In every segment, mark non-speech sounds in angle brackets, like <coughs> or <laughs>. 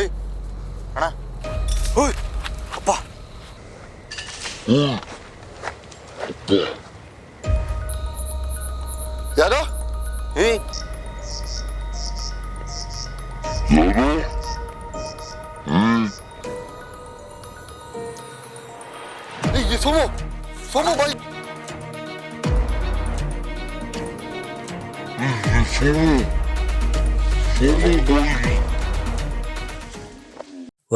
ಏಯ್ ಅಣ್ಣ. ಹೋಯ್ ಅಪ್ಪ.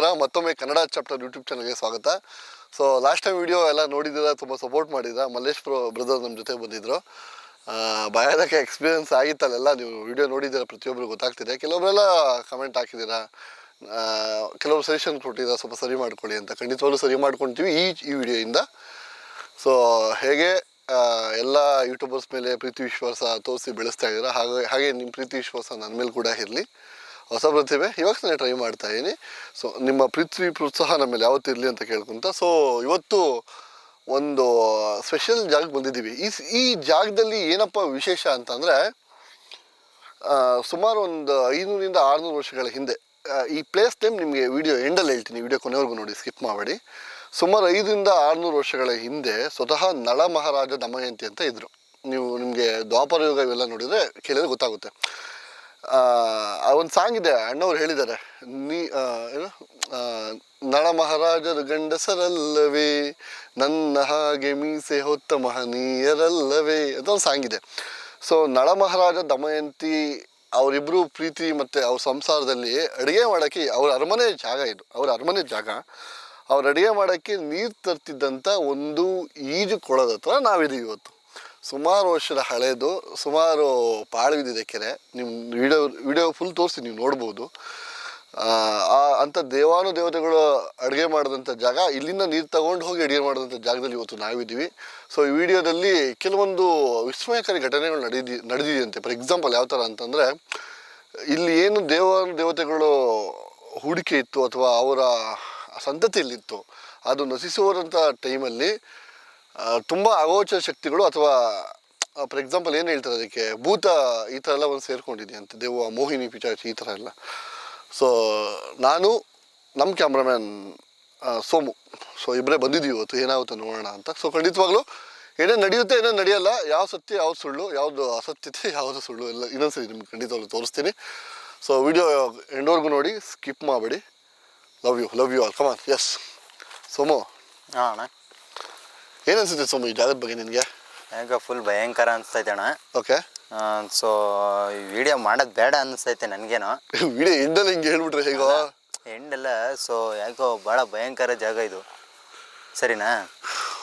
ನಮಸ್ಕಾರ ಮತ್ತೊಮ್ಮೆ ಕನ್ನಡ ಚಾಪ್ಟರ್ ಯೂಟ್ಯೂಬ್ ಚಾನಲ್ಗೆ ಸ್ವಾಗತ. ಸೊ ಲಾಸ್ಟ್ ಟೈಮ್ ವಿಡಿಯೋ ಎಲ್ಲ ನೋಡಿದ್ದೀರಾ ತುಂಬ ಸಪೋರ್ಟ್ ಮಾಡಿದ ಮಲ್ಲೇಶ್ ಪ್ರೋ ಬ್ರದರ್ ನಮ್ಮ ಜೊತೆ ಬಂದಿದ್ದರು ಭಯಾನಕ ಎಕ್ಸ್ಪೀರಿಯನ್ಸ್ ಆಗಿತ್ತಲ್ಲೆಲ್ಲ ನೀವು ವಿಡಿಯೋ ನೋಡಿದ್ದೀರ ಪ್ರತಿಯೊಬ್ಬರು ಗೊತ್ತಾಗ್ತಿದೆ. ಕೆಲವೊಬ್ಬರೆಲ್ಲ ಕಮೆಂಟ್ ಹಾಕಿದ್ದೀರಾ ಕೆಲವರು ಸಜೆಷನ್ ಕೊಟ್ಟಿದ್ದೀರಾ ಸ್ವಲ್ಪ ಸರಿ ಮಾಡ್ಕೊಳ್ಳಿ ಅಂತ. ಖಂಡಿತವಾಗ್ಲೂ ಸರಿ ಮಾಡ್ಕೊತೀವಿ ಈ ಈ ವಿಡಿಯೋಯಿಂದ ಸೊ ಹೇಗೆ ಎಲ್ಲ ಯೂಟ್ಯೂಬರ್ಸ್ ಮೇಲೆ ಪ್ರೀತಿ ವಿಶ್ವಾಸ ತೋರಿಸಿ ಬೆಳೆಸ್ತಾ ಇದ್ದೀರಾ? ಹಾಗೆ ಹಾಗೆ ನಿಮ್ಮ ಪ್ರೀತಿ ವಿಶ್ವಾಸ ನನ್ನ ಮೇಲೆ ಕೂಡ ಇರಲಿ. ಹೊಸ ಪ್ರತಿಭೆ ಇವಾಗ ನಾನು ಟ್ರೈ ಮಾಡ್ತಾ ಇದ್ದೀನಿ ಸೊ ನಿಮ್ಮ ಪೃಥ್ವಿ ಪ್ರೋತ್ಸಾಹ ನಮ್ಮ ಮೇಲೆ ಯಾವತ್ತೂ ಇರಲಿ ಅಂತ ಕೇಳ್ಕೊಂತ ಸೊ ಇವತ್ತು ಒಂದು ಸ್ಪೆಷಲ್ ಜಾಗಕ್ಕೆ ಬಂದಿದ್ದೀವಿ. ಈ ಈ ಜಾಗದಲ್ಲಿ ಏನಪ್ಪ ವಿಶೇಷ ಅಂತಂದರೆ ಸುಮಾರು ಒಂದು ಐನೂರಿಂದ ಆರುನೂರು ವರ್ಷಗಳ ಹಿಂದೆ ಈ ಪ್ಲೇಸ್ ನೇಮ್ ನಿಮಗೆ ವಿಡಿಯೋ ಎಂಡಲ್ಲಿ ಹೇಳ್ತೀನಿ. ವಿಡಿಯೋ ಕೊನೆವರೆಗೂ ನೋಡಿ ಸ್ಕಿಪ್ ಮಾಡಬೇಡಿ. ಸುಮಾರು ಐದರಿಂದ ಆರುನೂರು ವರ್ಷಗಳ ಹಿಂದೆ ಸ್ವತಃ ನಳ ಮಹಾರಾಜ ದಮಯಂತಿ ಅಂತ ಇದ್ದರು ನೀವು ನಿಮಗೆ ದ್ವಾಪರ ಯುಗ ಇವೆಲ್ಲ ನೋಡಿದರೆ ಕೇಳಿದ್ರೆ ಗೊತ್ತಾಗುತ್ತೆ. ಒಂದು ಸಾಂಗ್ ಇದೆ, ಅಣ್ಣವ್ರು ಹೇಳಿದ್ದಾರೆ. ನೀ ಏನು? ನಳ ಮಹಾರಾಜರು ಗಂಡಸರಲ್ಲವೇ, ನನ್ನ ಹಾಗೆ ಮೀಸೆ ಹೊತ್ತ ಮಹನೀಯರಲ್ಲವೇ ಅಂತ ಸಾಂಗ್ ಇದೆ. ಸೊ ನಳ ಮಹಾರಾಜ ದಮಯಂತಿ ಅವರಿಬ್ಬರು ಪ್ರೀತಿ ಮತ್ತು ಅವ್ರ ಸಂಸಾರದಲ್ಲಿ ಅಡುಗೆ ಮಾಡೋಕ್ಕೆ ಅವ್ರ ಅರಮನೆ ಜಾಗ ಇದು, ಅವ್ರ ಅರಮನೆ ಜಾಗ. ಅವ್ರು ಅಡುಗೆ ಮಾಡೋಕ್ಕೆ ನೀರು ತರ್ತಿದ್ದಂಥ ಒಂದು ಈಜು ಕೊಳದ ಹತ್ರ ನಾವಿದ್ದೀವಿ ಇವತ್ತು. ಸುಮಾರು ವರ್ಷದ ಹಳೆಯದು ಸುಮಾರು ಪಾಳು ಬಿದ್ದಿದೆ ಕೆರೆ. ನಿಮ್ಮ ವಿಡಿಯೋ ವಿಡಿಯೋ ಫುಲ್ ತೋರಿಸಿ ನೀವು ನೋಡ್ಬೋದು. ಅಂಥ ದೇವಾನು ದೇವತೆಗಳು ಅಡುಗೆ ಮಾಡಿದಂಥ ಜಾಗ, ಇಲ್ಲಿಂದ ನೀರು ತಗೊಂಡು ಹೋಗಿ ಅಡುಗೆ ಮಾಡಿದಂಥ ಜಾಗದಲ್ಲಿ ಇವತ್ತು ನಾವಿದ್ದೀವಿ. ಸೊ ಈ ವಿಡಿಯೋದಲ್ಲಿ ಕೆಲವೊಂದು ವಿಸ್ಮಯಕಾರಿ ಘಟನೆಗಳು ನಡೆದಿ, ನಡೆದಿದೆಯಂತೆ. ಫಾರ್ ಎಕ್ಸಾಂಪಲ್ ಯಾವ ಥರ ಅಂತಂದರೆ, ಇಲ್ಲಿ ಏನು ದೇವಾನು ದೇವತೆಗಳು ಹೂಡಿಕೆ ಇತ್ತು ಅಥವಾ ಅವರ ಸಂತತಿಯಲ್ಲಿತ್ತು, ಅದು ನಶಿಸುವಂಥ ಟೈಮಲ್ಲಿ ತುಂಬ ಅಗೋಚರ ಶಕ್ತಿಗಳು ಅಥವಾ ಫಾರ್ ಎಕ್ಸಾಂಪಲ್ ಏನು ಹೇಳ್ತಾರೆ ಅದಕ್ಕೆ, ಭೂತ ಈ ಥರ ಎಲ್ಲ ಒಂದು ಸೇರ್ಕೊಂಡಿದೆಯಂತೆ ದೇವ ಮೋಹಿನಿ ಪಿಚಾಚಿ ಈ ಥರ ಎಲ್ಲ. ಸೊ ನಾನು ನಮ್ಮ ಕ್ಯಾಮ್ರಾಮ್ಯಾನ್ ಸೋಮು. ಸೊ ಇಬ್ಬರೇ ಬಂದಿದ್ದೀವಿ ಇವತ್ತು, ಏನಾಗುತ್ತೆ ನೋಡೋಣ ಅಂತ. ಸೊ ಖಂಡಿತವಾಗ್ಲೂ ಏನೇನು ನಡೆಯುತ್ತೆ ಏನೇನು ನಡೆಯಲ್ಲ, ಯಾವ ಸತ್ಯ, ಯಾವ್ದು ಸುಳ್ಳು, ಯಾವುದು ಅಸತ್ಯತೆ, ಯಾವುದು ಸುಳ್ಳು, ಎಲ್ಲ ಇನ್ನೊಂದ್ಸರಿ ನಿಮ್ಗೆ ಖಂಡಿತವಾಗ್ಲೂ ತೋರಿಸ್ತೀನಿ. ಸೊ ವಿಡಿಯೋ ಎಂಡೋರ್ಗು ನೋಡಿ ಸ್ಕಿಪ್ ಮಾಡಬೇಡಿ. Love you love you all come on S Somu. ಹಾಂ, ಅಣ್ಣ. ಏನು ಅನ್ಸುತ್ತೆ ಸೋಮು ಈ ಜಾಗದ ಬಗ್ಗೆ ನಿನಗೆ? ಯಾಕೆ ಫುಲ್ ಭಯಂಕರ ಅನಿಸ್ತೈತೆ ಅಣ್ಣ. ಓಕೆ ಸೊ ಈ ವಿಡಿಯೋ ಮಾಡೋದು ಬೇಡ ಅನಿಸ್ತೈತೆ ನನಗೇನೋ. ವಿಡಿಯೋ <laughs> ಎಂಡಲ್ಲಿ ಹಿಂಗೆ ಹೇಳ್ಬಿಟ್ರೆ ಹೇಗೋ? ಎಂಡಲ್ಲ ಸೊ ಯಾಕೋ ಭಾಳ ಭಯಂಕರ ಜಾಗ ಇದು. ಸರಿನಾ?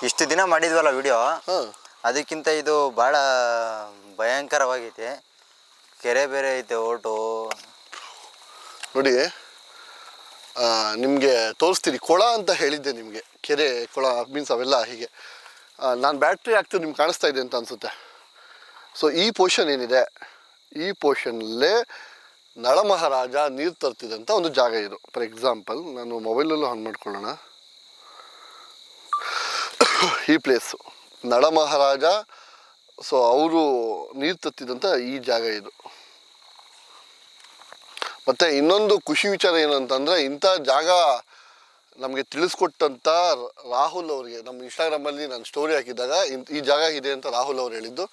ಇಷ್ಟು ದಿನ ಮಾಡಿದ್ವಲ್ಲ ವಿಡಿಯೋ ಅದಕ್ಕಿಂತ ಇದು ಭಾಳ ಭಯಂಕರವಾಗೈತೆ. ಕೆರೆ ಬೇರೆ ಐತೆ ಓಟು. ನೋಡಿ ನಿಮಗೆ ತೋರಿಸ್ತೀನಿ ಕೊಳ ಅಂತ ಹೇಳಿದ್ದೆ ನಿಮಗೆ. ಕೆರೆ ಕೊಳ ಮೀನ್ಸ್ ಅವೆಲ್ಲ ಹೀಗೆ. ನಾನು ಬ್ಯಾಟ್ರಿ ಹಾಕ್ತೀನಿ ನಿಮ್ಗೆ ಕಾಣಿಸ್ತಾ ಇದೆ ಅಂತ ಅನಿಸುತ್ತೆ. ಸೊ ಈ ಪೋರ್ಷನ್ ಏನಿದೆ? ಈ ಪೋರ್ಷನಲ್ಲೇ ನಳಮಹಾರಾಜ ನೀರು ತರ್ತಿದ್ದಂಥ ಒಂದು ಜಾಗ ಇದು. ಫಾರ್ ಎಕ್ಸಾಂಪಲ್ ನಾನು ಮೊಬೈಲಲ್ಲೂ ಆನ್ ಮಾಡ್ಕೊಳ್ಳೋಣ. ಈ ಪ್ಲೇಸು ನಳಮಹಾರಾಜ ಸೊ ಅವರು ನೀರು ತತ್ತಿದಂಥ ಈ ಜಾಗ ಇದು. ಮತ್ತು ಇನ್ನೊಂದು ಖುಷಿ ವಿಚಾರ ಏನಂತಂದರೆ ಇಂಥ ಜಾಗ ನಮಗೆ ತಿಳಿಸ್ಕೊಟ್ಟಂಥ ರಾಹುಲ್ ಅವರಿಗೆ ನಮ್ಮ ಇನ್ಸ್ಟಾಗ್ರಾಮಲ್ಲಿ ನಾನು ಸ್ಟೋರಿ ಹಾಕಿದ್ದಾಗ ಈ ಜಾಗ ಇದೆ ಅಂತ ರಾಹುಲ್ ಅವ್ರು ಹೇಳಿದ್ದು.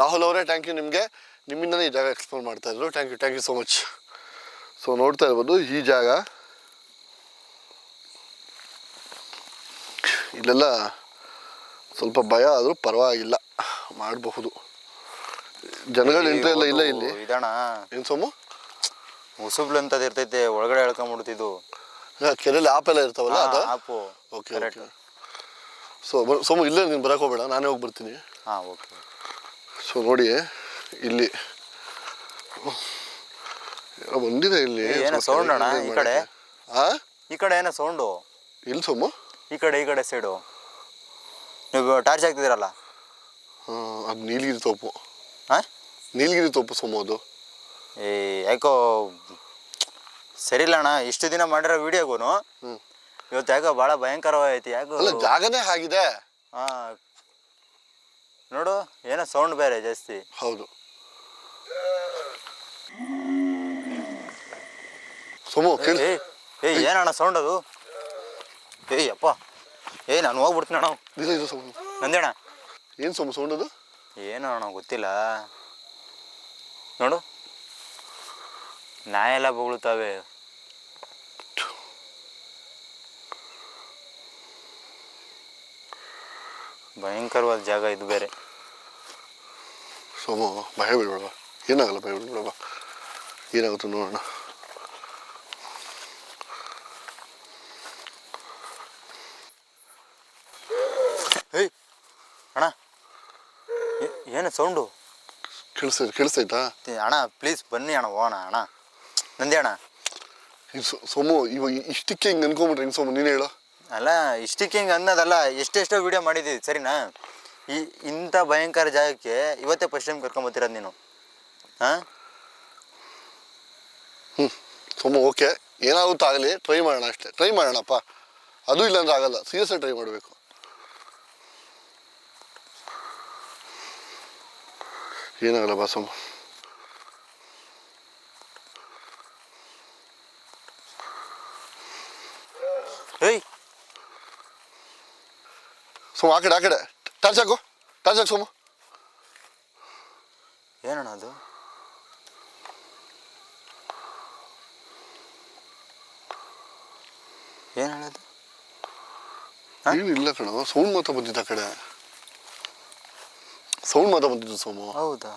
ರಾಹುಲ್ ಅವರೇ ಥ್ಯಾಂಕ್ ಯು ನಿಮಗೆ. ನಿಮ್ಮಿಂದನೇ ಈ ಜಾಗ ಎಕ್ಸ್ಪ್ಲೋರ್ ಮಾಡ್ತಾಯಿದ್ರು thank you thank you so much so ನೋಡ್ತಾ ಇರ್ಬೋದು ಈ ಜಾಗ. ಇಲ್ಲೆಲ್ಲ ಸ್ವಲ್ಪ ಭಯ ಆದರೂ ಪರವಾಗಿಲ್ಲ. ಮಾಡಬಹುದು. ಜನಗಳು ಎಂಟ್ರಿ ಎಲ್ಲ ಇಲ್ಲ ಇಲ್ಲಿ. ಇದಣ್ಣ. ಏನು ಸೋಮು? ಮುಸುಬ್ಲು ಅಂತದ್ದು ಇರ್ತೈತೆ ಒಳಗಡೆ ಎಳ್ಕೊಂಬಿಡ್ತಿದ್ದು. <laughs> ಕೆರೆಯಲ್ಲಿ ಆಪೆಲ್ಲ ಇರ್ತಾವಲ್ಲ ಅದು? ಆಪು ಓಕೆ ಕರೆಕ್ಟ್ ಸೊ ಸೋಮು ಇಲ್ಲೇ ನೀನು ಬರಕ್ಕೆ ಹೋಗ್ಬೇಡ ನಾನೇ ಹೋಗಿ ಬರ್ತೀನಿ. ಹಾಂ ಓಕೆ ಸೊ ನೋಡಿ ಇಲ್ಲಿ. ಏನೋ ಬಂದಿದೆ ಇಲ್ಲಿ. ಏನೋ ಸೌಂಡ್ ಅಣ್ಣ, ಈ ಕಡೆ? ಹಾಂ ಈ ಕಡೆ ಏನೋ ಸೌಂಡು ಇಲ್ಲಿ ಸೋಮು? ಈ ಕಡೆ ಈ ಕಡೆ ಸೈಡು ನೀವು ಟಾರ್ಚ್ ಹಾಕ್ತಿದ್ದೀರಲ್ಲ? ಹಾಂ ಅದು ನೀಲಗಿರಿ ತೋಪು. ಹಾಂ? ನೀಲಗಿರಿ ತೋಪು ಸೋಮು ಅದು. ಏ ಯಾಕೋ ಸರಿ ಇಲ್ಲ ಅಣ್ಣ ಇಷ್ಟು ದಿನ ಮಾಡಿರೋ ವಿಡಿಯೋಗೂನು ಹ್ಮ್. ಇವತ್ತು ಯಾಕೋ ಭಾಳ ಭಯಂಕರವಾಗೈತಿ ಯಾಕೋ ಅಲ್ಲ ಜಾಗನೇ ಆಗಿದೆ ಹಾ ನೋಡು ಏನೋ ಸೌಂಡ್ ಬೇರೆ ಜಾಸ್ತಿ. ಹೌದು. ಸುಮು ಕೇಳಿ. ಏ ಏನಣ್ಣ ಸೌಂಡ್ ಅದು? ಏಯ್ ಅಪ್ಪ ಏ ನಾನು ಹೋಗ್ಬಿಡ್ತೀನಿ ಅಣ್ಣ. ಇದು ಇದು ಸೋಮು. ನಂದೇಣ ಏನು ಸೋಮು ಸೌಂಡ್ ಅದು? ಏನೋ ಅಣ್ಣ ಗೊತ್ತಿಲ್ಲ. ನೋಡು. ನಾಯೆಲ್ಲ ಬೊಗಳುತ್ತವೆ. ಭಯಂಕರವಾದ ಜಾಗ ಇದು ಬೇರೆ. ಸೋಮು ಭಯ ಬಿಡಬೇಡ ಏನಾಗಲ್ಲ ಭಯ ಬಿಡಬೇಡ ಏನಾಗುತ್ತೆ ನೋಡೋಣ. ಏಯ್ ಅಣ್ಣ ಏನು ಸೌಂಡು? ಕೇಳಿಸ್ತಾ ಕೇಳಿಸ್ತೈತಾ ಅಣ್ಣ ಪ್ಲೀಸ್ ಬನ್ನಿ ಅಣ್ಣ ಹೋಗೋಣ ಅಣ್ಣ. ನಂದೇ ಅಣ್ಣ ಇದು ಸೋಮು ಇವಾಗ ಇಷ್ಟಕ್ಕೆ ಹಿಂಗೆ ಅನ್ಕೊಂಬಿಟ್ರೆ ಹೆಂಗೆ ಸೋಮು ನೀನು ಹೇಳು. ಅಲ್ಲ ಇಷ್ಟಕ್ಕೆ ಹಿಂಗೆ ಅನ್ನೋದಲ್ಲ ಎಷ್ಟೆಷ್ಟೋ ವಿಡಿಯೋ ಮಾಡಿದ್ದೀವಿ ಸರಿನಾ? ಈ ಇಂಥ ಭಯಂಕರ ಜಾಗಕ್ಕೆ ಇವತ್ತೇ ಫಸ್ಟ್ ಟೈಮ್ ಕರ್ಕೊಂಬತ್ತಿರೋದು ನೀನು. ಹಾಂ? ಹ್ಞೂ ಸೋಮು ಓಕೆ ಏನಾಗುತ್ತೋ ಆಗಲಿ ಟ್ರೈ ಮಾಡೋಣ ಅಷ್ಟೇ. ಟ್ರೈ ಮಾಡೋಣಪ್ಪ. ಅದು ಇಲ್ಲಾಂದ್ರೆ ಆಗಲ್ಲ. ಸೀರಿಯಸ್ ಟ್ರೈ ಮಾಡಬೇಕು. ಏನಾಗಲ್ಲ ಬಾ ಸೋಮು ಏಯ್ ಸೋಮು ಆ ಕಡೆ ಆ ಕಡೆ. ಟಾರ್ಚ್ ಹಾಕು ಟಾರ್ಚ್ ಹಾಕು ಸುಮ್ಮ ಏನಣ್ಣ ಅದು? ಏನು ಹೇಳೋದು? ಏನಿಲ್ಲ ಕಣ ಸೌಂಡ್ ಮಾತ್ರ ಬಂದಿದ್ದ ಆ ಕಡೆ. ಸೌಂಡ್ ಮಾತ್ರ ಬಂದಿದ್ದು ಸೋಮು. ಹೌದಾ?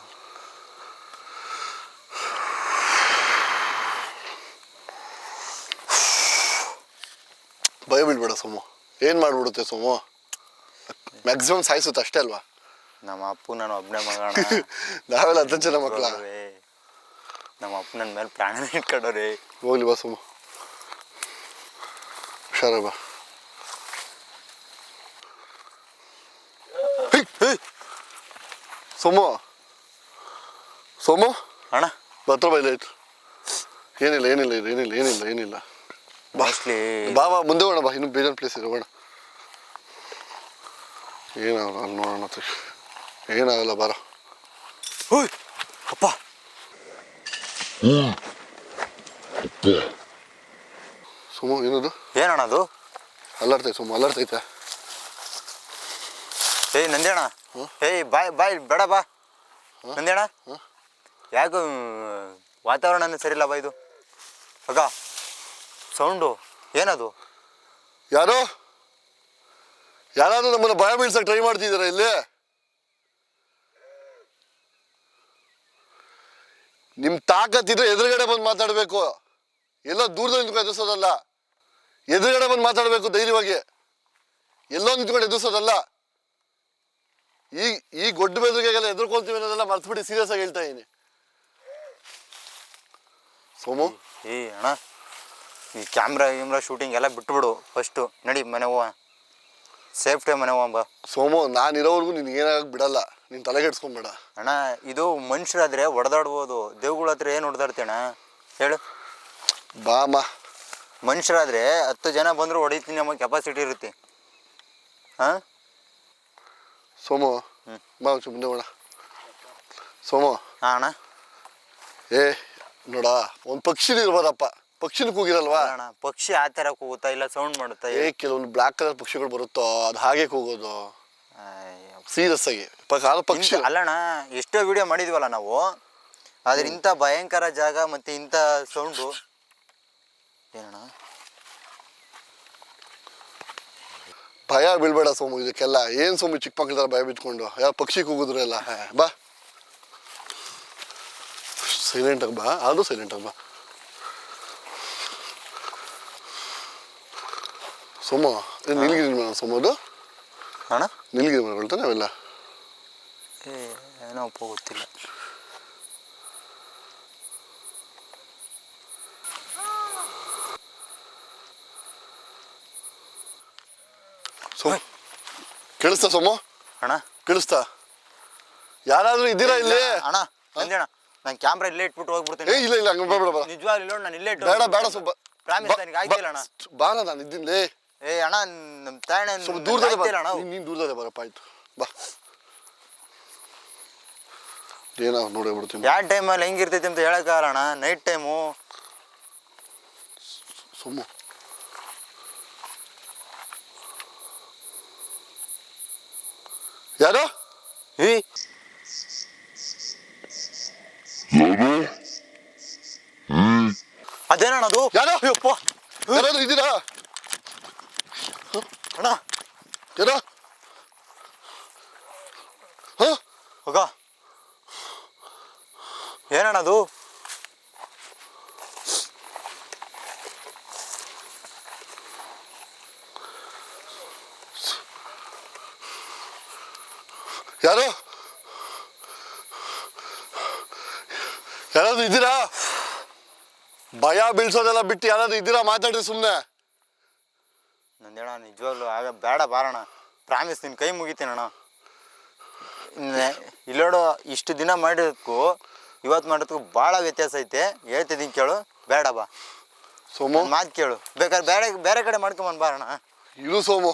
ಭಯ ಬೀಳ್ಬೇಡ ಸೋಮು. ಏನು ಮಾಡ್ಬಿಡುತ್ತೆ ಸೋಮು? ಮ್ಯಾಕ್ಸಿಮಮ್ ಸಾಯಿಸುತ್ತೆ ಅಷ್ಟೇ ಅಲ್ವಾ? ನಮ್ಮ ಅಪ್ಪು ನಾನು ಒಬ್ಬನೇ ಮಗಣ <laughs> ನಾವೆಲ್ಲ ಹತ್ತು ಜನ ಮಕ್ಕಳ. ನಮ್ಮ ಅಪ್ಪ ನನ್ನ ಮೇಲೆ ಪ್ರಾಣನೇ ಇಟ್ಕೊಂಡವ್ರಿ ಹೋಗ್ಲಿ. ಬಾ ಸುಮ್ಮ. ಹುಷಾರ ಬಾ. ಸೋಮು ಸೋಮು ಅಣ್ಣ. ಬತ್ರ ಬೈಲಾಯ್ತು ಏನಿಲ್ಲ ಏನಿಲ್ಲ ಏನಿಲ್ಲ ಏನಿಲ್ಲ ಏನಿಲ್ಲ. ಬಾ. ಬಾ ಮುಂದೆ ಹೋಗೋಣ ಬಾ. ಇನ್ನೂ ಬೇಜಾನ್ ಪ್ಲೇಸ್ ಇದೆ ಹೋಗೋಣ. ಏನಾಗಲ್ಲ ಅಲ್ಲಿ ನೋಡೋಣ ಏನಾಗಲ್ಲ ಬಾರ. ಓಯ್ ಅಪ್ಪ. ಸುಮ್ಮ ಏನದು ಏನಣ್ಣ ಅದು? ಅಲ್ಲಾಡ್ತೈತೆ ಸುಮ್ಮ ಅಲ್ಲಾಡ್ತೈತೆ ಏಯ್ ನಂದೇಣ ಏಯ್ ಬಾಯ್ ಬಾಯ್ ಬೇಡ ಬಾ. ನಂದೇಣ ಯಾಕೆ ವಾತಾವರಣ ಸರಿಲ್ಲ ಬಾ ಇದು. ಅಗ ಸೌಂಡು ಏನದು? ಯಾರು? ಯಾರಾದ್ರೂ ನಮ್ಮನ್ನ ಭಯ ಬೀಳ್ಸಕ್ ಟ್ರೈ ಮಾಡ್ತಿದ್ದೀರಾ ಇಲ್ಲಿ? ನಿಮ್ ತಾಕತ್ತಿದ್ರೆ ಎದುರುಗಡೆ ಬಂದು ಮಾತಾಡಬೇಕು. ಎಲ್ಲ ದೂರದಲ್ಲಿ ನಿಂತ್ಕೊಂಡು ಎದುರಿಸೋದಲ್ಲ. ಎದುರುಗಡೆ ಬಂದು ಮಾತಾಡಬೇಕು ಧೈರ್ಯವಾಗಿ. ಎಲ್ಲೋ ನಿಂತ್ಕೊಂಡು ಎದುರಿಸೋದಲ್ಲ. ಈ ಈ ಗೊಡ್ಡ ಬೆದರಿಕೆಗೆಲ್ಲ ಎದುರ್ಕೊಳ್ತೀವಿ ಅನ್ನೋದೆಲ್ಲ ಮರ್ತ್ಬಿಟ್ಟು ಸೀರಿಯಸ್ ಆಗಿ ಹೇಳ್ತಾ ಇದೀನಿ. ಸೋಮು? ಏ ಅಣ್ಣ. ಈ ಕ್ಯಾಮ್ರಾ ಗಿಮ್ರಾ ಶೂಟಿಂಗ್ ಎಲ್ಲ ಬಿಟ್ಬಿಡು. ಫಸ್ಟು ನಡಿ ಮನೆ ಹೋಗ ಸೇಫ್ಟಿ ಮನೆ ಹೋಗ ಬಾ ಸೋಮು ನಾನು ಇರೋವರೆಗೂ ನಿನ್ಗೆ ಏನಾಗ ಬಿಡಲ್ಲ. ನೀನು ತಲೆಗೆಡ್ಸ್ಕೊಂಬೇಡ ಅಣ್ಣ ಇದು ಮನುಷ್ಯರಾದ್ರೆ ಹೊಡೆದಾಡ್ಬೋದು. ದೇವ್ಗಳ ಹತ್ರ ಏನು ಹೊಡೆದಾಡ್ತೀಣ ಹೇಳು. ಬಾಮ ಮನುಷ್ಯರಾದ್ರೆ ಹತ್ತು ಜನ ಬಂದರೂ ಹೊಡಿತೀನಿ ನಮ್ಮ ಕೆಪಾಸಿಟಿ ಇರುತ್ತೆ. ಹಾಂ? ಸೋಮು ಹ್ಞೂ ಬಾ ಒಂಚೂರು ಮುಂದೆ ಹೋಗೋಣ. ಸೋಮು. ಹಾಂ ಅಣ್ಣ. ಏ ನೋಡ ಒಂದು ಪಕ್ಷಿನೂ ಇರ್ಬೋದಪ್ಪ. ಪಕ್ಷಿನ ಕೂಗಿರಲ್ವಾ? ಅಣ್ಣ ಪಕ್ಷಿ ಆ ತರ ಕೂಗುತ್ತಾ ಇಲ್ಲ ಸೌಂಡ್ ಮಾಡುತ್ತಾ ಏ ಕೆಲವೊಂದು ಬ್ಲಾಕ್ ಕಲರ್ ಪಕ್ಷಿಗಳು ಬರುತ್ತೋ ಅದು ಹಾಗೆ ಕೂಗೋದು. ಸೀರಿಯಸ್ ಆಗಿ ಪ- ಪಕ್ಷಿ. ಅಲ್ಲಣ್ಣ ಎಷ್ಟೋ ವಿಡಿಯೋ ಮಾಡಿದ್ವಲ್ಲ ನಾವು. ಆದ್ರೆ ಇಂಥ ಭಯಂಕರ ಜಾಗ ಮತ್ತೆ ಇಂಥ ಸೌಂಡು. ಏನಣ್ಣ? ಭಯ ಬೀಳ್ಬೇಡ ಸೋಮು ಇದಕ್ಕೆಲ್ಲ. ಏನ್ ಸೋಮು ಚಿಕ್ಕ ತರ ಭಯ ಬಿತ್ಕೊಂಡು ಯಾವ ಪಕ್ಷಿ ಕೂಗಿದ್ರು ಎಲ್ಲ? ಹೇ, ಬಾ. ಸೈಲೆಂಟ್ ಆಗಿ ಬಾ. ಅದು ಸೈಲೆಂಟ್ ಆಗಿ ಬಾ. ಸೋಮ ನೀಲಗಿರಿ ಮರ ಸೋಮದು ಅಣ್ಣ? ನೀಲಗಿರಿ ಮರಗಳು ತಾನೆ ಅವೆಲ್ಲ? ಏ ಏನೋ ಅಪ್ಪ ಗೊತ್ತಿಲ್ಲ. ಸೋಮ ಕೇಳಿಸ್ತಾ ಸೋಮ? ಅಣ್ಣ? ಕೇಳಿಸ್ತಾ? ಯಾರಾದ್ರೂ ಇದ್ದೀರಾ ಇಲ್ಲಿ ಅಣ್ಣ ನಂದಿ ಅಣ್ಣ. ನಾನು ಕ್ಯಾಮ್ರಾ ಇಲ್ಲೇ ಇಟ್ಬಿಟ್ಟು ಏ ಇಲ್ಲ ಇಲ್ಲ ಹಂಗೆ ಬೇಡ ನಿಜವಾಗ್ಲೂ ನಾನು ಇಲ್ಲೇ ಇಟ್ಟು ಬೇಡ ಬೇಡ ಸ್ವಲ್ಪ ಪ್ರಾಮಿಸ್ ನನಗೆ ಆಯ್ತಿಲ್ಲ ಅಣ್ಣ. ಬಾ ನಾನು ಇದ್ದೀನಿ ಏ ಅಣ್ಣ ನಮ್ಮ ತಾಯಣ್ಣ ಸ್ವಲ್ಪ ದೂರದಲ್ಲಿ ಬಾ. ಅಣ್ಣ ನೀನು ನೀನ್ ದೂರದಲ್ಲೇ ಬರಪ್ಪ ಆಯ್ತು. ಬಾ. ಏನೋ ನೋಡಿ ಬಿಡ್ತೀನಿ. ಯಾವ ಟೈಮಲ್ಲಿ ಹೆಂಗಿರ್ತೈತಿ ಅಂತ ಹೇಳಕ್ಕಾಗಲ್ಲ ಅಣ್ಣ ನೈಟ್ ಟೈಮು ಸುಮ್ಮ. ಯಾರು? ಏ. ಅದೇನಣ್ಣ ಅದು? ಯಾರೋ? ಅಯ್ಯಪ್ಪ. ಯಾರಾದ್ರೂ ಇದ್ದೀರಾ? ಅಣ್ಣ ಯಾರೋ ಹ? ಹೋಗ. ಏನಣ್ಣ ಅದು? ಯಾರು? ಯಾರಾದ್ರೂ ಇದ್ದೀರಾ? ಭಯ ಬೀಳ್ಸೋದೆಲ್ಲ ಬಿಟ್ಟು ಯಾರಾದ್ರೂ ಇದ್ದೀರಾ? ಮಾತಾಡ್ರಿ ಸುಮ್ಮನೆ ನಂದೇಣ ನಿಜವಾಗ್ಲೂ ಆಗ ಬೇಡ ಬಾರಣ ಪ್ರಾಮಿಸ್ ನಿನ್ನ ಕೈ ಮುಗಿತೀನಣ್ಣ ಇಲ್ಲೋಡು ಇಷ್ಟು ದಿನ ಮಾಡಿದಕ್ಕೂ ಇವತ್ತು ಮಾಡೋದಕ್ಕೂ ಭಾಳ ವ್ಯತ್ಯಾಸ ಐತೆ. ಹೇಳ್ತಿದ್ದೀನಿ ಕೇಳು ಬೇಡ ಬಾ. ಸೋಮು? ಮಾತು ಕೇಳು. ಬೇಕಾದ್ರೆ ಬೇರೆ ಬೇರೆ ಕಡೆ ಮಾಡ್ಕೊಂಬಂದು ಬಾರಣ ಇದು ಸೋಮು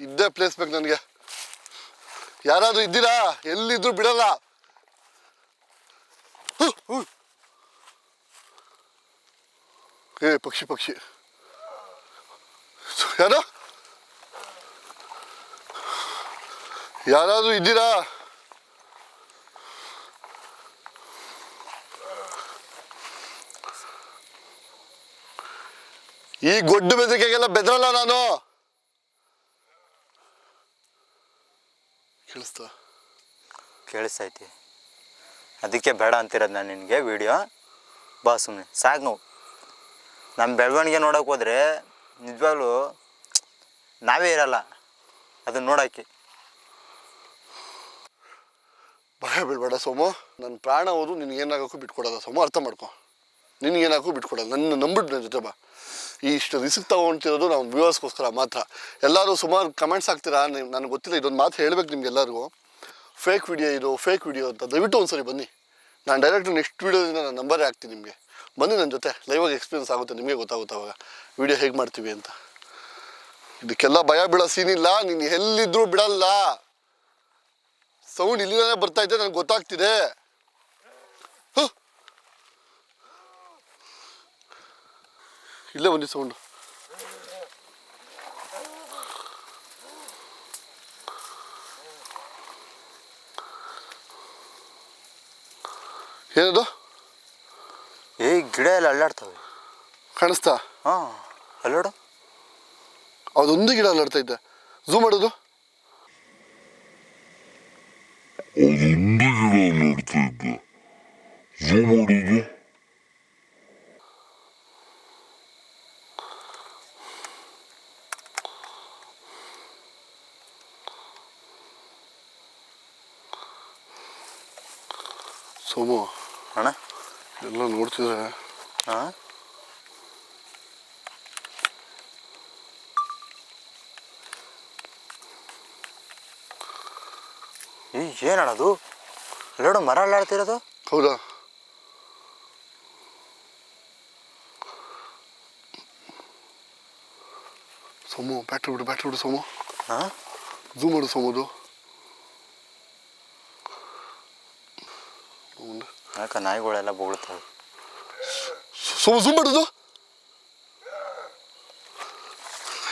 ಇದ್ದೇ ಪ್ಲೇಸ್ ಬೇಕು ನನಗೆ. ಯಾರಾದ್ರೂ ಇದ್ದೀರಾ? ಎಲ್ಲಿದ್ರು ಬಿಡಲ್ಲ. ಏ ಪಕ್ಷಿ ಪಕ್ಷಿ. ಯಾರು? ಯಾರಾದ್ರೂ ಇದ್ದೀರಾ? ಈ ಗೊಡ್ಡು ಬೆದರಿಕೆಗೆಲ್ಲ ಬೆದರಲ್ಲ ನಾನು. ಕೇಳಿಸ್ತಾ? ಕೇಳಿಸ್ತೈತಿ ಅದಕ್ಕೆ ಬೇಡ ಅಂತಿರೋದು ನಾನು ನಿನಗೆ ವಿಡಿಯೋ. ಬಾ ಸುಮ್ಮನೆ ಸಾಕು ನಾವು. ನಮ್ಮ ಬೆಳವಣಿಗೆ ನೋಡೋಕೆ ಹೋದರೆ ನಿಜವಾಗ್ಲೂ ನಾವೇ ಇರಲ್ಲ. ಅದನ್ನ ನೋಡೋಕ್ಕೆ. ಭಯ ಬಿಡಬೇಡ ಸೋಮು. ನನ್ನ ಪ್ರಾಣ ಹೋದ್ರು ನಿನಗೇನಾಗಕ್ಕೂ ಬಿಟ್ಕೊಡಲ್ಲ ಸೋಮು. ಅರ್ಥ ಮಾಡ್ಕೊ. ನಿನಗೇನಾಗಕ್ಕೂ ಬಿಟ್ಕೊಡಲ್ಲ. ನನ್ನ ನಂಬಿಟ್ಟು ನನ್ನ ಜೊತೆ ಬಾ. ಈ ಇಷ್ಟು ರಿಸ್ಕ್ ತೊಗೊಂತಿರೋದು ನಾವು ವ್ಯೂವರ್ಸ್ಗೋಸ್ಕರ ಮಾತ್ರ. ಎಲ್ಲರೂ ಸುಮಾರು ಕಮೆಂಟ್ಸ್ ಹಾಕ್ತೀರಾ? ನನಗೆ ಗೊತ್ತಿಲ್ಲ. ಇದೊಂದು ಮಾತು ಹೇಳ್ಬೇಕು ನಿಮ್ಗೆ ಎಲ್ಲರಿಗೂ. ಫೇಕ್ ವಿಡಿಯೋ ಇದು ಫೇಕ್ ವಿಡಿಯೋ ಅಂತ. ದಯವಿಟ್ಟು ಒಂದು ಸರಿ ಬನ್ನಿ. ನಾನು ಡೈರೆಕ್ಟ್ ನೆಕ್ಸ್ಟ್ ವೀಡಿಯೋದಿಂದ ನಾನು ನಂಬರೇ ಹಾಕ್ತೀನಿ ನಿಮಗೆ. ಬನ್ನಿ ನನ್ನ ಜೊತೆ. ಲೈವಾಗಿ ಎಕ್ಸ್ಪೀರಿಯನ್ಸ್ ಆಗುತ್ತೆ. ನಿಮಗೆ ಗೊತ್ತಾಗುತ್ತೆ ಅವಾಗ. ವಿಡಿಯೋ ಹೇಗೆ ಮಾಡ್ತೀವಿ ಅಂತ. ಇದಕ್ಕೆಲ್ಲ ಭಯ ಬಿಡೋ ಸೀನಿಲ್ಲ ನೀನು ಎಲ್ಲಿದ್ದರೂ ಬಿಡಲ್ಲ. ಸೌಂಡ್ ಇಲ್ಲಿಂದಾನೆ ಬರ್ತಾ ಇದೆ ನನಗೆ ಗೊತ್ತಾಗ್ತಿದೆ. ಇಲ್ಲೇ ಬಂದಿ ಸೌಂಡ್. ಏನದು? ಏ ಗಿಡ ಎಲ್ಲ ಅಲ್ಲಾಡ್ತವೆ. ಕಾಣಿಸ್ತಾ? ಹಾಂ ಅಲ್ಲೋಡು. ಅದೊಂದು ಗಿಡ ಅಲ್ಲಾಡ್ತಾ ಇದ್ದೆ. ಝೂಮ್ ಮಾಡೋದು ಅದೊಂದು ಗಿಡ ನೋಡ್ತಾ ಇದ್ದೆ ಝೂಮ್ ಮಾಡೋದು ಸೋಮು ಅಣ್ಣ ಎಲ್ಲ ನೋಡ್ತಿದ್ರೆ. ಹಾಂ ಏ ಏನಣ್ಣ ಅದು? ಎರಡು ಮರ ಅಲ್ಲಾಡ್ತಿರೋದು? ಹೌದಾ? ಸೋಮು ಬ್ಯಾಟ್ರಿ ಬಿಡು ಬ್ಯಾಟ್ರಿ ಬಿಡು ಸೋಮು ಹಾಂ ಝೂಮ್ ಮಾಡು ಸೋಮದು ಹೌದಾ? ಯಾಕೆ ನಾಯಿಗಳೆಲ್ಲ ಬೊಗಳ್ತವೆ ಸೋಮು ಝೂಮ್ ಮಾಡೋದು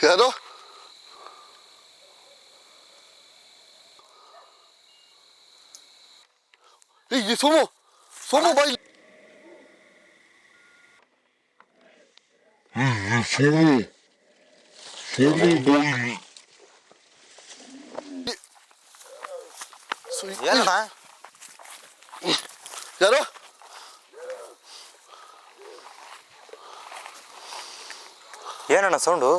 ಯಾರು ಏಯ್ ಸೋಮು ಸೋಮು ಬಾಯ್ ಈ ಸೋಮು ಸೋಮು ಬಾಯಿಲಿ ಏನಣ್ಣ ಯಾರು ಏನಣ್ಣ ಸೌಂಡು?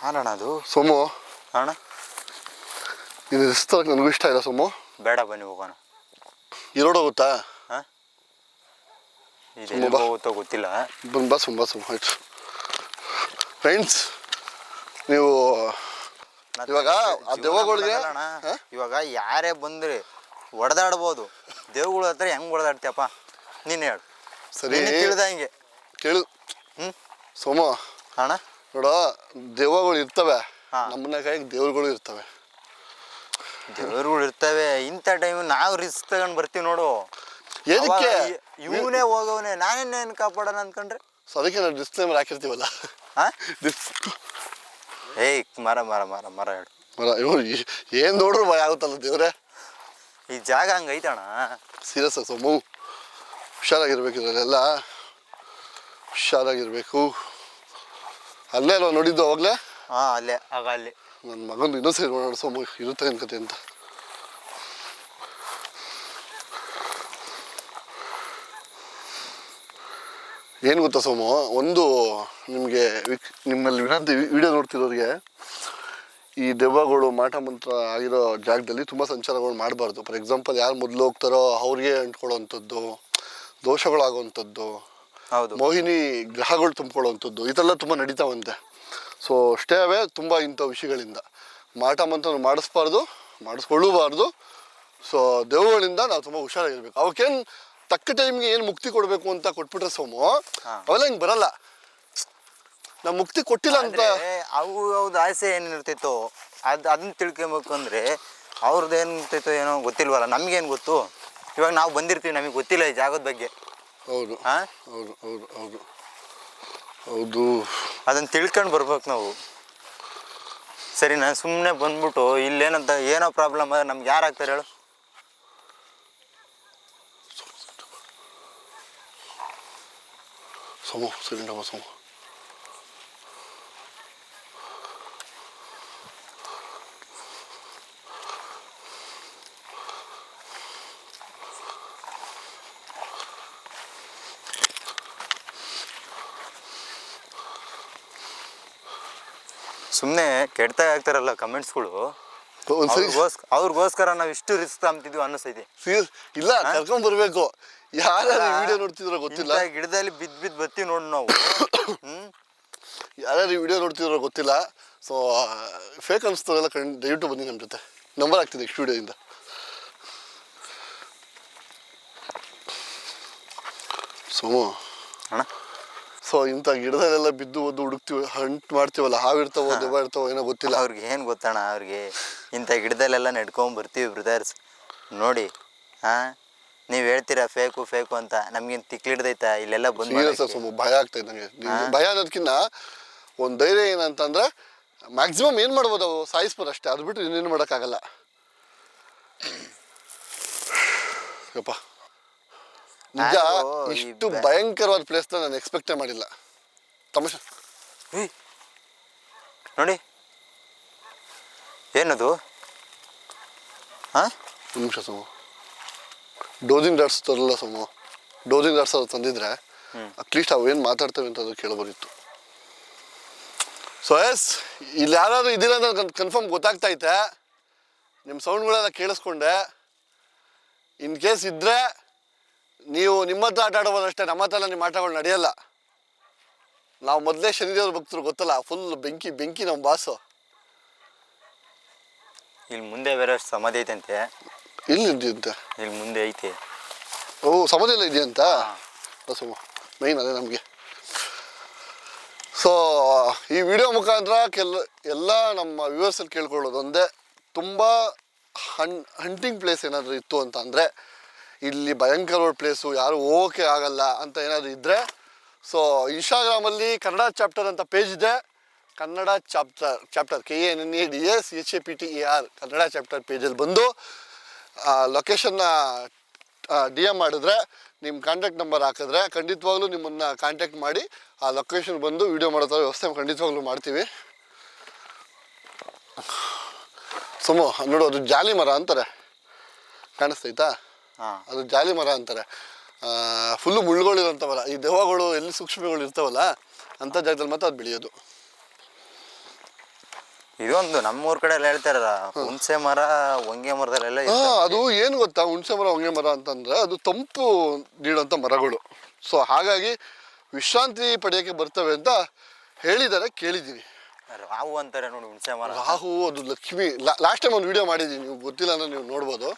ಹಾನಣ್ಣ ಅದು? ಸುಮು. ಅಣ್ಣ ಇದು ರಿಸ್ಕ್ ನನಗೂ ಇಷ್ಟ ಇಲ್ಲ ಸುಮು. ಬೇಡ ಬನ್ನಿ ಹೋಗೋಣ. ಇರೋಡು ಗೊತ್ತಾ ಇದು ಎಲ್ಲಿ. ಹೋಗುತ್ತೋ ಗೊತ್ತಿಲ್ಲ. ಬಂಬಾ ಬಾ ಸುಮ್ಮ ಆಯ್ತು. ಫ್ರೆಂಡ್ಸ್ ನೀವು ಮತ್ತೆ ಇವಾಗ ಆ ಜೀವನ ದೆವ್ವಗಳಿಗೆ ಅಣ್ಣ. ಹಾ? ಇವಾಗ ಯಾರೇ ಬಂದ್ರಿ ಹೊಡೆದಾಡ್ಬೋದು ದೇವ್ಗಳ ಹತ್ರ ಹೆಂಗ್ ಹೊಡೆದಾಡ್ತೀಯಪ್ಪ ನೀನ್ ಹೇಳು. ಸರಿ. ನಿನಗ್ ತಿಳಿದಂಗೆ ಕೇಳು. ಹ್ಮ್? ಸೋಮ ಅಣ್ಣ? ನೋಡ ದೇವಗಳು ಇರ್ತವೆ. ಹಾ. ನಮ್ಮನ್ನ ಕೈಗೆ ದೇವ್ರುಗಳು ಇರ್ತವೆ. ದೇವ್ರುಗಳು ಇರ್ತವೆ. ಇಂಥ ಟೈಮ್ ನಾವು ರಿಸ್ಕ್ ತಗೊಂಡ್ ಬರ್ತೀವಿ ನೋಡು. ಏನಕ್ಕೆ ಇವನೇ ಹೋಗವನೆ ನಾನೇನೇನು ಕಾಪಾಡೋಣ ಅನ್ಕೊಂಡ್ರೆ? ಸೊ ಅದಕ್ಕೆ ನಾವು ಡಿಸ್ಕ್ಲೇಮರ್ ಹಾಕಿರ್ತೀವಲ್ಲ? ಹಾ? ಡಿಸ್ ಏಯ್ ಮರ ಮರ ಮರ ಮರ ಹೇಳು. ಮರ ಇವ್ರು ಏನು ನೋಡ್ರು ಭಯ ಆಗುತ್ತಲ್ಲ ದೇವ್ರೆ? ಈ ಜಾಗ ಹಂಗೈತಣ ಸೀರಿಯಸ್ ಆಗಿ ಸೋಮು. ಹುಷಾರಾಗಿರ್ಬೇಕು ಇದರಲ್ಲೆಲ್ಲ. ಹುಷಾರಾಗಿರ್ಬೇಕು. ಅಲ್ಲೇ ಅಲ್ವಾ ನೋಡಿದ್ದು ಅವಾಗಲೇ? ಹಾಂ ಅಲ್ಲೇ. ಆಗ ಅಲ್ಲಿ. ನನ್ನ ಮಗನ ಇನ್ನೂ ಸರಿ ನೋಡೋಣ ಸೋಮು ಇರುತ್ತೆ ಅನ್ಕತೆ ಅಂತ. ಏನು ಗೊತ್ತಾ ಸೋಮು? ಒಂದು ನಿಮಗೆ ವಿಕ್ ನಿಮ್ಮಲ್ಲಿ ವಿನಂತಿ ವಿಡಿಯೋ ನೋಡ್ತಿರೋರಿಗೆ ಈ ದೆವ್ವಗಳು ಮಾಟ ಮಂತ್ರ ಆಗಿರೋ ಜಾಗದಲ್ಲಿ ತುಂಬ ಸಂಚಾರಗಳು ಮಾಡಬಾರ್ದು. ಫಾರ್ ಎಕ್ಸಾಂಪಲ್ ಯಾರು ಮೊದಲು ಹೋಗ್ತಾರೋ ಅವ್ರಿಗೆ ಅಂಟ್ಕೊಳ್ಳೋವಂಥದ್ದು ದೋಷಗಳಾಗುವಂಥದ್ದು ಹೌದು. ಮೋಹಿನಿ ಗ್ರಹಗಳು ತುಂಬ್ಕೊಳ್ಳುವಂಥದ್ದು ಇದೆಲ್ಲ ತುಂಬ ನಡೀತಾವಂತೆ. ಸೊ ಅಷ್ಟೇ ಅವೇ ತುಂಬ ಇಂಥ ವಿಷಯಗಳಿಂದ. ಮಾಟ ಮಂತ್ರ ಮಾಡಿಸ್ಬಾರ್ದು ಮಾಡಿಸ್ಕೊಳ್ಳಬಾರ್ದು. ಸೊ ದೆವ್ವಗಳಿಂದ ನಾವು ತುಂಬ ಹುಷಾರಾಗಿರ್ಬೇಕು. ಅವಕ್ಕೇನು ತಕ್ಕ ಟೈಮ್ಗೆ ಏನು ಮುಕ್ತಿ ಕೊಡಬೇಕು ಅಂತ ಕೊಟ್ಬಿಟ್ರೆ ಸೋಮು. ಅವೆಲ್ಲ ಹಿಂಗೆ ಬರಲ್ಲ. ನಾವು ಮುಕ್ತಿ ಕೊಟ್ಟಿಲ್ಲ ಅಂತ ಅವು ಅವ್ರದ್ದು ಆಸೆ ಏನಿರ್ತಿತ್ತು ಅದು ಅದನ್ನ ತಿಳ್ಕೊಬೇಕು ಅಂದ್ರೆ ಅವ್ರದ್ದು ಏನು ಇರ್ತಿತ್ತೋ ಏನೋ ಗೊತ್ತಿಲ್ವಲ್ಲ ನಮ್ಗೇನು ಗೊತ್ತು? ಇವಾಗ ನಾವು ಬಂದಿರ್ತೀವಿ ನಮಗೆ ಗೊತ್ತಿಲ್ಲ ಈ ಜಾಗದ ಬಗ್ಗೆ. ಹೌದು. ಹಾ? ಹೌದು ಹೌದು ಹೌದು. ಹೌದು. ಅದನ್ನ ತಿಳ್ಕೊಂಡು ಬರ್ಬೇಕು ನಾವು. ಸರಿ ನಾನು ಸುಮ್ಮನೆ ಬಂದ್ಬಿಟ್ಟು ಇಲ್ಲೇನಂತ ಏನೋ ಪ್ರಾಬ್ಲಮ್ ಅದ ನಮ್ಗೆ ಯಾರು ಆಗ್ತಾರೆ ಹೇಳು? ಸೋಮು ಸಿಲಿಂಡರ್ ಸೋಮು ಸುಮ್ಮನೆ ಕೆಡ್ತಾ ಆಗ್ತಾರಲ್ಲ ಕಮೆಂಟ್ಸ್ಗಳು ಒಂದ್ಸರಿ ಅವ್ರಿಗೋಸ್ಕರ ಅವ್ರಿಗೋಸ್ಕರ ನಾವು ಇಷ್ಟು ರಿಸ್ಕ್ ತಗೊಂತಿದ್ವಿ ಅನ್ನಿಸ್ತೈತಿ. ಇಲ್ಲ ಕರ್ಕೊಂಡ್ ಬರ್ಬೇಕು. ಯಾರು ವಿಡಿಯೋ ನೋಡ್ತಿದ್ರೋ ಗೊತ್ತಿಲ್ಲ. ಇಂಥ ಗಿಡದಲ್ಲಿ ಬಿದ್ದು ಬಿದ್ದು ಬತ್ತಿ ನೋಡಿ ನಾವು. <coughs> ಹ್ಮ್? ಯಾರ್ಯಾರು ಈ ವಿಡಿಯೋ ನೋಡ್ತಿದ್ರೋ ಗೊತ್ತಿಲ್ಲ. ಸೊ ಫೇಕ್ ಅನ್ಸ್ತಾರೆಲ್ಲ ಕಂಡು ದಯವಿಟ್ಟು ಬನ್ನಿ ನಮ್ಮ ಜೊತೆ. ನಂಬರ್ ಆಗ್ತಿದೆ ನೆಕ್ಸ್ಟ್ ವಿಡಿಯೋದಿಂದ ಸೋಮು ಅಣ್ಣ? ಸೊ ಇಂಥ ಗಿಡದಲ್ಲೆಲ್ಲ ಬಿದ್ದು ಒದ್ದು ಹುಡುಕ್ತಿವಿ ಹಂಟ್ ಮಾಡ್ತೀವಲ್ಲ ಹಾವಿರ್ತಾವೋ ದೆವ್ವ ಇರ್ತಾವೋ ಏನೋ ಗೊತ್ತಿಲ್ಲ. ಅವ್ರಿಗೆ ಏನು ಗೊತ್ತಣ್ಣ ಅವ್ರಿಗೆ? ಇಂಥ ಗಿಡದಲ್ಲೆಲ್ಲ ನೆಡ್ಕೊಂಡ್ ಬರ್ತೀವಿ ಬ್ರದರ್ಸ್ ನೋಡಿ ಹಾಂ ನೀವು ಹೇಳ್ತೀರಾ ಫೇಕು ಫೇಕು ಅಂತ. ನಮ್ಗೇನು ತಿಕ್ಲಿಡ್ದೈತಾ? ಇಲ್ಲೆಲ್ಲ ಬಂದು ಸ್ವಲ್ಪ ಭಯ ಆಗ್ತೈತೆ ನನಗೆ ಭಯ ಅನ್ನೋದಕ್ಕಿಂತ ಒಂದು ಧೈರ್ಯ ಏನಂತಂದ್ರೆ ಮ್ಯಾಕ್ಸಿಮಮ್ ಏನು ಮಾಡ್ಬೋದು ಅವು? ಸಾಯಿಸ್ಬೋದು ಅಷ್ಟೇ. ಅದು ಬಿಟ್ಟು ಇನ್ನೇನು ಮಾಡೋಕ್ಕಾಗಲ್ಲ. ಯಪ್ಪ. ನಿಜ ಇಷ್ಟು ಭಯಂಕರವಾದ ಪ್ಲೇಸ್ನ ನಾನು ಎಕ್ಸ್ಪೆಕ್ಟೇ ಮಾಡಿಲ್ಲ. ತಮಾಷೆ. ನೋಡಿ ಏನದು? ಹಾ? ನಿಮಿಷ ಸಮ. ಡೋಸಿಂಗ್ ಡಾಟ್ಸ್ ತರಲ್ಲ ಸಮ. ಡೋಸಿಂಗ್ ಡಾಟ್ಸ್ ಅದು ತಂದಿದ್ರೆ ಅಟ್ಲೀಸ್ಟ್ ಅವು ಏನು ಮಾತಾಡ್ತೇವೆ ಅಂತ ಅದು ಕೇಳಬರಿತ್ತು ಸೊ ಎಸ್ ಇಲ್ಲಿ ಯಾರಾದರೂ ಇದಿಲ್ಲ ಅಂತ ಕನ್ಫರ್ಮ್ ಗೊತ್ತಾಗ್ತಾ ಐತೆ. ನಿಮ್ಮ ಸೌಂಡ್ಗಳೆಲ್ಲ ಕೇಳಿಸ್ಕೊಂಡೆ. ಇನ್ ಕೇಸ್ ಇದ್ದರೆ ನೀವು ನಿಮ್ಮ ಹತ್ರ ಆಟ ಆಡ್ಬೋದು ಅಷ್ಟೇ ನಮ್ಮ ಹತ್ರ ಎಲ್ಲ ನಿಮ್ಮ ಆಟಗಳು ನಡೆಯಲ್ಲ. ನಾವು ಮೊದಲೇ ಶನಿದೇವ್ರ ಭಕ್ತರು ಗೊತ್ತಲ್ಲ ಫುಲ್ ಬೆಂಕಿ ಬೆಂಕಿ ನಮ್ಮ ಬಾಸು ಇಲ್ಲಿ ಮುಂದೆ ಬೇರೆ ಸಮಾಧಿ ಐತಂತೆ ಇಲ್ಲಿ ಇದೆಯಂತೆ ಇಲ್ಲಿ ಮುಂದೆ ಐತೆ. ಓ ಸಮಾಧಿ ಎಲ್ಲ ಇದೆಯಂತ ಮೈನ್ ಅದೇ ನಮಗೆ. ಸೊ ಈ ವಿಡಿಯೋ ಮುಖಾಂತರ ಕೆಲ ಎಲ್ಲ ನಮ್ಮ ವ್ಯೂವರ್ಸಲ್ಲಿ ಕೇಳ್ಕೊಳ್ಳೋದು ಒಂದೇ ತುಂಬ ಹಣ್ ಹಂಟಿಂಗ್ ಪ್ಲೇಸ್ ಏನಾದರೂ ಇತ್ತು ಅಂತ ಅಂದರೆ ಇಲ್ಲಿ ಭಯಂಕರವಾದ ಪ್ಲೇಸು ಯಾರು ಹೋಗೋಕೆ ಆಗಲ್ಲ ಅಂತ ಏನಾದರೂ ಇದ್ದರೆ ಸೊ ಇನ್ಸ್ಟಾಗ್ರಾಮಲ್ಲಿ ಕನ್ನಡ ಚಾಪ್ಟರ್ ಅಂತ ಪೇಜ್ ಇದೆ. Kannada chapter chapter K N N A D S H A P T A R Kannada chapter ಪೇಜಲ್ಲಿ ಬಂದು ಲೊಕೇಶನ್ನ ಡಿ ಎಂ ಮಾಡಿದ್ರೆ ನಿಮ್ಮ ಕಾಂಟ್ಯಾಕ್ಟ್ ನಂಬರ್ ಹಾಕಿದ್ರೆ ಖಂಡಿತವಾಗ್ಲೂ ನಿಮ್ಮನ್ನು ಕಾಂಟ್ಯಾಕ್ಟ್ ಮಾಡಿ ಆ ಲೊಕೇಶನ್ ಬಂದು ವೀಡಿಯೋ ಮಾಡೋ ಥರ ವ್ಯವಸ್ಥೆ ಖಂಡಿತವಾಗ್ಲೂ ಮಾಡ್ತೀವಿ. ಸುಮ್ಮ ನೋಡು ಅದು ಜಾಲಿ ಮರ ಅಂತಾರೆ. ಕಾಣಿಸ್ತೈತಾ? ಹಾಂ. ಅದು ಜಾಲಿ ಮರ ಅಂತಾರೆ. ಫುಲ್ಲು ಮುಳ್ಳುಗಳು ಮರ. ಈ ದೆವ್ವಗಳು ಎಲ್ಲಿ ಸೂಕ್ಷ್ಮಗಳು ಇರ್ತಾವಲ್ಲ ಅಂಥ ಜಾಗದಲ್ಲಿ ಮಾತ್ರ ಅದು ಬೆಳೆಯೋದು. ಇದೊಂದು ನಮ್ಮೂರ್ ಕಡೆ ಎಲ್ಲ ಹೇಳ್ತಾರ ಹುಣಸೆ ಮರ ಹೊಂಗೆ ಮರದಲ್ಲೆಲ್ಲ ಹಾ ಅದು ಏನು ಗೊತ್ತಾ? ಹುಣಸೆ ಮರ ಹೊಂಗೆ ಮರ ಅಂತಂದ್ರೆ ಅದು ತಂಪು ನೀಡುವಂಥ ಮರಗಳು. ಸೊ ಹಾಗಾಗಿ ವಿಶ್ರಾಂತಿ ಪಡೆಯೋಕ್ಕೆ ಬರ್ತವೆ ಅಂತ ಹೇಳಿದ್ದಾರೆ ಕೇಳಿದ್ದೀನಿ ರಾಹು ಅಂತಾರೆ ನೋಡಿ ಹುಣಸೆ ಮರ. ರಾಹು ಅದು ಲಕ್ಷ್ಮಿ ಲಾಸ್ಟ್ ಟೈಮ್ ಒಂದು ವಿಡಿಯೋ ಮಾಡಿದ್ದೀನಿ ನೀವು ಗೊತ್ತಿಲ್ಲ ಅಂದ್ರೆ ನೀವು ನೋಡ್ಬೋದು.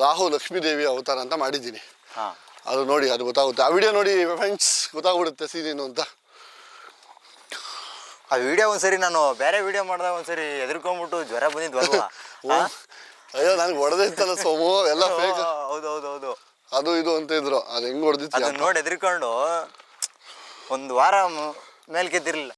ರಾಹು ಲಕ್ಷ್ಮೀ ದೇವಿ ಅವತಾರ ಅಂತ ಮಾಡಿದ್ದೀನಿ. ಹಾ. ಅದು ನೋಡಿ ಅದು ಗೊತ್ತಾಗುತ್ತೆ. ಆ ವಿಡಿಯೋ ನೋಡಿ ಫ್ರೆಂಡ್ಸ್ ಗೊತ್ತಾಗ್ಬಿಡುತ್ತೆ ಸೀನೇನು ಅಂತ. ಆ ವಿಡಿಯೋ ಒಂದ್ಸರಿ ನಾನು ಬೇರೆ ವಿಡಿಯೋ ಮಾಡಿದಾಗ ಒಂದ್ಸರಿ ಎದುರ್ಕೊಂಡ್ಬಿಟ್ಟು ಜ್ವರ ಬಂದಿದ್ವಲ್ವಾ <laughs> ಅಯ್ಯೋ ನನಗೆ ಹೊಡೆದಿತ್ತಲ್ಲ ಸೋಮು? ಎಲ್ಲ ಫೇಕ್ ಹೌದು ಹೌದು ಹೌದು ಅದು ಇದು ಅಂತ ಇದ್ರು. ಅದು ಹೆಂಗ್ ಹೊಡೆದಿತ್ತು ಅದನ್ನ ನೋಡಿ ಎದ್ರಿಕೊಂಡು ಒಂದು ವಾರ ಮೇಲ್ಕೆದ್ದಿರ್ಲಿಲ್ಲ